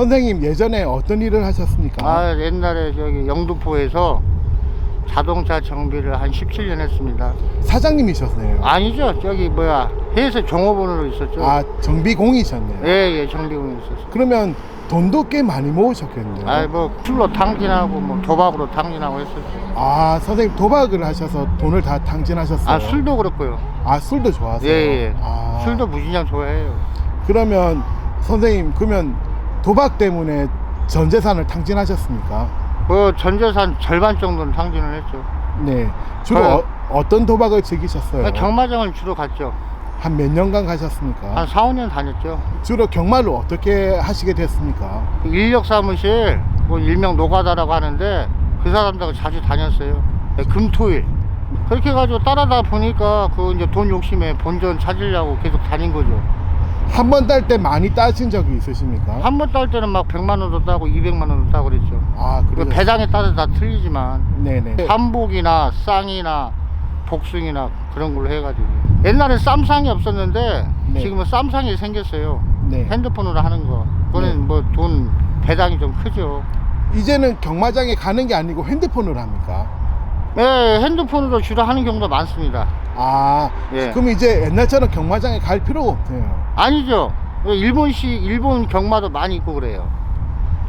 선생님 예전에 어떤 일을 하셨습니까? 아 옛날에 저기 영등포에서 자동차 정비를 한 17년 했습니다. 사장님이셨네요. 아니죠 저기 뭐야 회사 종업원으로 있었죠. 아, 정비공이셨네요. 예예 정비공이 있었어. 그러면 돈도 꽤 많이 모으셨겠네요. 아뭐 술로 탕진하고 뭐 도박으로 탕진하고 했었죠. 아, 선생님 도박을 하셔서 돈을 다 탕진하셨어요. 아 술도 그렇고요. 아, 술도 좋아하세요? 예예. 아, 술도 무진장 좋아해요. 그러면 선생님 그러면 도박 때문에 전 재산을 탕진하셨습니까? 뭐 전재산 절반 정도는 탕진을 했죠. 네. 주로 어. 어, 떤 도박을 즐기셨어요? 경마장을 주로 갔죠. 한 몇 년간 가셨습니까? 한 4, 5년 다녔죠. 주로 경마를 어떻게 하시게 됐습니까? 인력 사무실 뭐 일명 노가다라고 하는데 그 사람들하고 자주 다녔어요. 네, 금토일 그렇게 해가지고 따라다 보니까 그 이제 돈 욕심에 본전 찾으려고 계속 다닌 거죠. 한 번 딸 때 많이 따신 적이 있으십니까? 한 번 딸 때는 막 100만 원도 따고 200만 원도 따고 그랬죠. 아, 그 그래요? 배당에 따라 다 틀리지만 네네. 한복이나 쌍이나 복숭이나 그런 걸로 해가지고 옛날에 쌈상이 없었는데 네. 지금은 쌈상이 생겼어요. 네. 핸드폰으로 하는 거. 그거는 네. 뭐돈 배당이 좀 크죠. 이제는 경마장에 가는 게 아니고 핸드폰으로 합니까? 네, 핸드폰으로 주로 하는 경우도 많습니다. 아, 예. 그럼 이제 옛날처럼 경마장에 갈 필요가 없네요. 아니죠. 일본식 일본 경마도 많이 있고 그래요.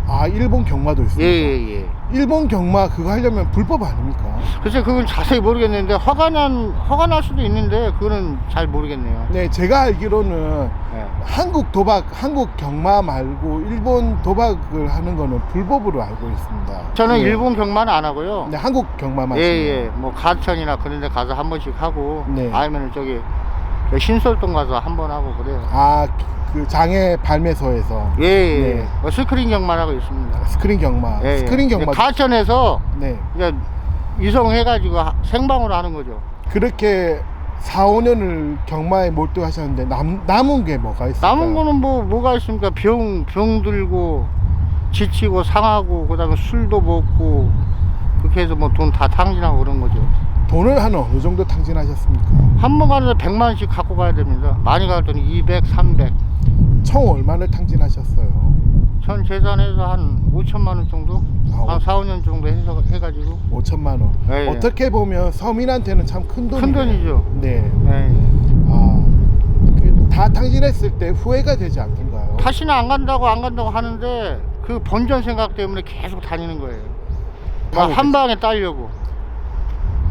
아, 일본 경마도 예, 있습니까? 예, 예. 일본 경마 그거 하려면 불법 아닙니까? 글쎄 그건 자세히 모르겠는데 허가 난 허가 날 수도 있는데 그거는 잘 모르겠네요. 네, 제가 알기로는 예. 한국 도박, 한국 경마 말고 일본 도박을 하는 거는 불법으로 알고 있습니다. 저는 네. 일본 경마는 안 하고요. 네, 한국 경마만. 예, 있습니다. 예. 뭐 가천이나 그런 데 가서 한 번씩 하고 네. 아니면 저기 신설동 가서 한 번 하고 그래요. 아, 그 장애 발매소에서 예, 예. 네. 뭐 스크린 경마라고 있습니다. 스크린 경마, 예, 예. 스크린 경마. 가천에서 네, 이제 이송해가지고 하- 생방으로 하는 거죠. 그렇게 4, 5년을 경마에 몰두하셨는데 남, 남은 게 뭐가 있을까요? 남은 거는 뭐 뭐가 있습니까? 병, 병 들고 지치고 상하고 그다음에 술도 먹고 그렇게 해서 뭐 돈 다 탕진하고 그런 거죠. 돈을 한 어느 정도 탕진하셨습니까? 한 번 가는데 100만 원씩 갖고 가야 됩니다. 많이 갈 때는 200, 300. 총 얼마를 탕진하셨어요? 전 재산에서 한 5천만 원 정도? 아, 한 4, 5년 정도 해서 해가지고 5천만 원. 예, 예. 어떻게 보면 서민한테는 참 큰 돈이에요. 큰 돈이죠. 네. 네. 아, 그다 탕진했을 때 후회가 되지 않던가요? 다시는 안 간다고 안 간다고 하는데 그 본전 생각 때문에 계속 다니는 거예요. 막 가고 한 방에 따려고.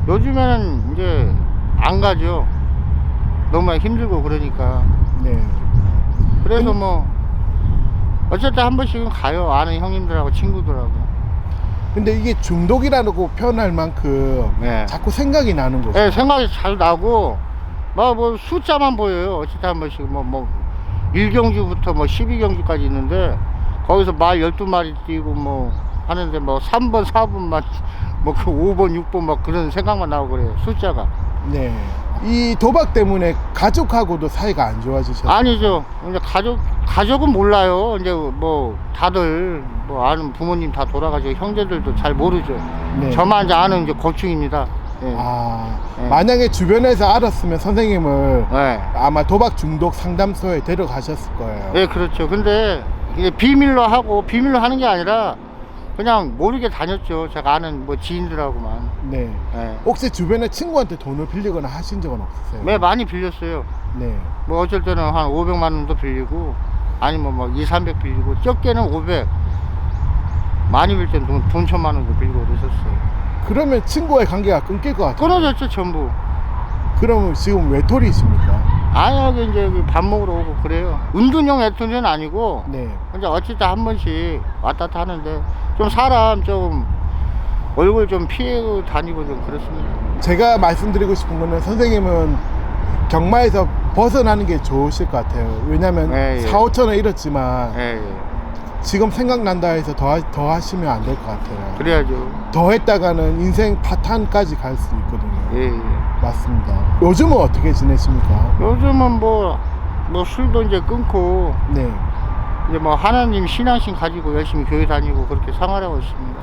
요즘에는 이제 안 가죠. 너무 힘들고 그러니까. 네. 그래서 뭐 어쨌든 한 번씩은 가요. 아는 형님들하고 친구들하고. 근데 이게 중독이라고 표현할 만큼 네. 자꾸 생각이 나는 거죠. 예, 생각이 잘 나고 막뭐 숫자만 보여요. 어쨌든 한 번씩 뭐 뭐 1경주부터 뭐 12경주까지 있는데 거기서 말 12마리 뛰고 뭐 하는데 뭐 3번, 4번만 뭐그 5번, 6번 막 그런 생각만 나고 그래요. 숫자가. 네. 이 도박 때문에 가족하고도 사이가 안 좋아지셨어요. 아니죠. 이제 가족 가족은 몰라요. 이제 뭐 다들 뭐 아는 부모님 다 돌아가시고 형제들도 잘 모르죠. 네. 저만 이제 아는 이제 고충입니다. 예. 아, 네. 만약에 주변에서 알았으면 선생님을 네. 아마 도박 중독 상담소에 데려가셨을 거예요. 예, 그렇죠. 근데 이게 비밀로 하고 비밀로 하는 게 아니라 그냥 모르게 다녔죠. 제가 아는 뭐 지인들하고만. 네. 예. 혹시 주변에 친구한테 돈을 빌리거나 하신 적은 없으세요? 매 많이 빌렸어요. 네. 뭐 어쩔 때는 한 500만 원도 빌리고 아니면 뭐 2, 300 빌리고 적게는 500. 많이 빌 때는 돈, 돈 천만 원도 빌리고 그랬었어요. 그러면 친구와의 관계가 끊길 것 같아요. 끊어졌죠, 전부. 그러면 지금 외톨이십니까? 아니, 여기 이제 여기 밥 먹으러 오고 그래요. 은둔형 애통은 아니고 네. 근데 어쨌든 한 번씩 왔다 갔다 하는데 좀 사람 좀 얼굴 좀 피해고 다니고 좀 그렇습니다. 제가 말씀드리고 싶은 거는 선생님은 경마에서 벗어나는 게 좋으실 것 같아요. 왜냐면 네, 예. 4, 5천 원 잃었지만 예, 예. 지금 생각난다 해서 더, 하- 더 하시면 안 될 것 같아요. 그래야죠. 더 했다가는 인생 파탄까지 갈 수 있거든요. 예, 예. 맞습니다. 요즘은 어떻게 지내십니까? 요즘은 뭐, 뭐 술도 이제 끊고 네. 이제 뭐 하나님 신앙심 가지고 열심히 교회 다니고 그렇게 생활하고 있습니다.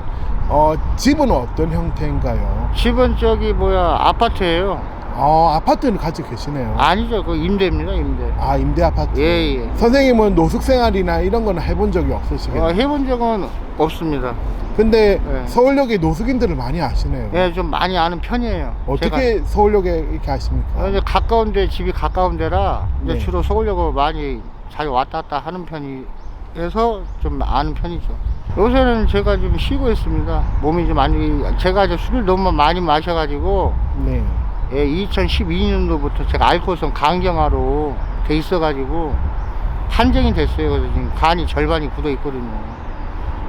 어, 집은 어떤 형태인가요? 집은 저기 뭐야 아파트예요. 아, 아파트는 가지고 계시네요. 아니죠. 그 임대입니다, 임대. 아, 임대 아파트. 예, 예. 선생님은 노숙 생활이나 이런 거는 해본 적이 없으시겠네요. 어, 해본 적은 없습니다. 근데 예. 서울역에 노숙인들을 많이 아시네요. 예, 좀 많이 아는 편이에요. 어떻게 서울역에 이렇게 아십니까? 제가. 어, 이제 가까운데 집이 가까운 데라 이제 네. 주로 서울역을 많이 자주 왔다 갔다 하는 편이라서 좀 아는 편이죠. 요새는 제가 좀 쉬고 있습니다. 몸이 좀안 좋이 제가 이제 술을 너무 많이 마셔가지고 네. 예, 2012년도부터 제가 알코올성 강경화로 돼 있어가지고 한정이 됐어요. 그래서 지금 간이 절반이 굳어 있거든요.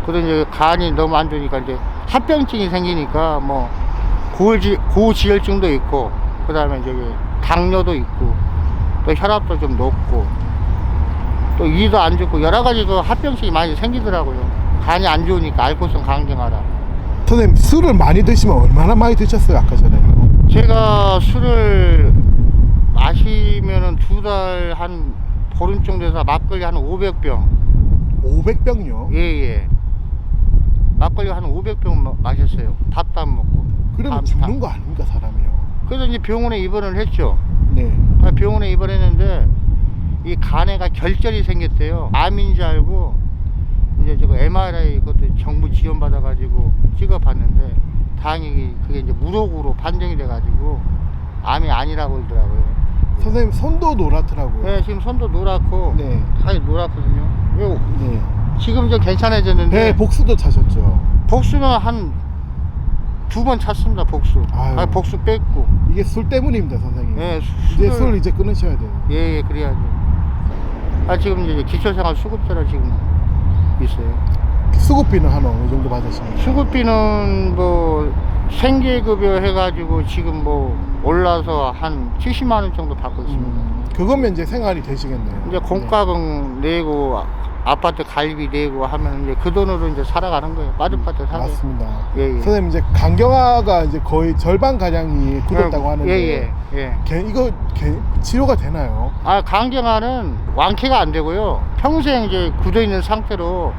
그래서 이제 간이 너무 안 좋으니까 이제 합병증이 생기니까 뭐 고지, 고지혈증도 있고 그 다음에 이제 당뇨도 있고 또 혈압도 좀 높고 또 위도 안 좋고 여러 가지 그 합병증이 많이 생기더라고요. 간이 안 좋으니까 알코올성 강경화라. 선생님 술을 많이 드시면 얼마나 많이 드셨어요 아까 전에? 제가 술을 마시면은 두 달 한 보름 정도 돼서 막걸리 한 500병 500병요. 예 예 막걸리 한 500병 마셨어요 밥도 안 먹고 그러면 밥- 죽는 밥. 거 아닙니까 사람이요? 그래서 이제 병원에 입원을 했죠 네. 아, 병원에 입원했는데 이 간에가 결절이 생겼대요 암인 줄 알고 이제 저거 MRI 그것도 정부 지원 받아 가지고 찍어 봤는데 다행히 그게 이제 무록으로 판정이 돼 가지고 암이 아니라고 그러더라고요 선생님 손도 노랗더라고요. 네, 지금 손도 노랗고 네. 다 노랗거든요. 요 네. 지금 좀 괜찮아졌는데 네, 복수도 차셨죠. 복수는 한 두 번 찼습니다. 복수. 아유. 아, 복수 뺐고. 이게 술 때문입니다, 선생님. 예, 이제 술을- 술 이제 끊으셔야 돼요. 예, 예, 그래야죠. 아, 지금 이제 기초생활 수급자라 지금 있어요. 수급비는 한 어느 정도 받으십니까? 수급비는 뭐 생계급여 해가지고 지금 뭐 올라서 한 70만 원 정도 받고 있습니다. 음, 그거면 이제 생활이 되시겠네요. 이제 공과금 내고 아- 아파트 갈비 내고 하면 이제 그 돈으로 이제 살아가는 거예요. 빠듯빠듯 네, 하고. 맞습니다. 예, 예. 선생님 이제 강경화가 이제 거의 절반 가량이 굳었다고 하는데 예, 예, 예. 개- 이거 개- 치료가 되나요? 아, 강경화는 완쾌가 안 되고요. 평생 이제 굳어 있는 상태로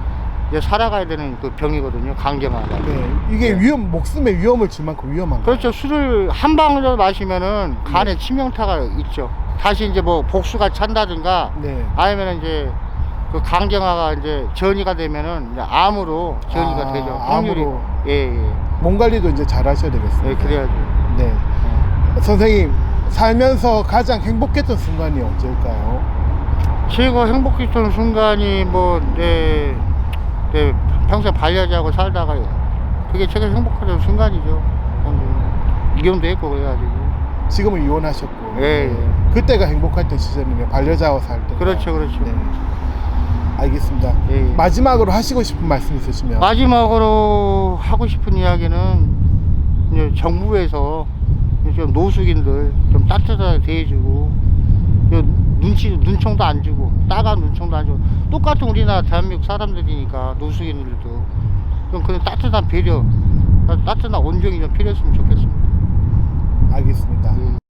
이제 살아가야 되는 그 병이거든요. 강경화가. 네. 이게 네. 위험 목숨에 위험을 줄 만큼 위험한가요? 그렇죠. 술을 한 방울 마시면은 간에 네. 치명타가 있죠. 다시 이제 뭐 복수가 찬다든가 네. 아니면 이제 그 강경화가 이제 전이가 되면은 이제 암으로 전이가 아, 되죠. 확률이. 암으로. 예, 예. 몸 관리도 이제 잘 하셔야 되겠어요. 예, 그래야죠. 네. 선생님 살면서 가장 행복했던 순간이 언제일까요? 최고 행복했던 순간이 뭐 내 내 평생 반려자하고 살다가 그게 최고 행복했던 순간이죠. 음, 이혼도 했고 그래가지고 지금은 이혼하셨고. 예, 예. 그때가 행복했던 시절이네요. 반려자와 살 때. 그렇죠, 그렇죠. 네. 알겠습니다. 예, 예. 마지막으로 하시고 싶은 말씀 있으시면. 마지막으로 하고 싶은 이야기는 이제 정부에서 좀 노숙인들 좀 따뜻하게 대해주고 좀 눈치 눈총도 안 주고 따가운 눈총도 안 주고 똑같은 우리나라 대한민국 사람들이니까 노숙인들도 좀 그런 따뜻한 배려 따뜻한 온정이 좀 필요했으면 좋겠습니다. 알겠습니다. 예.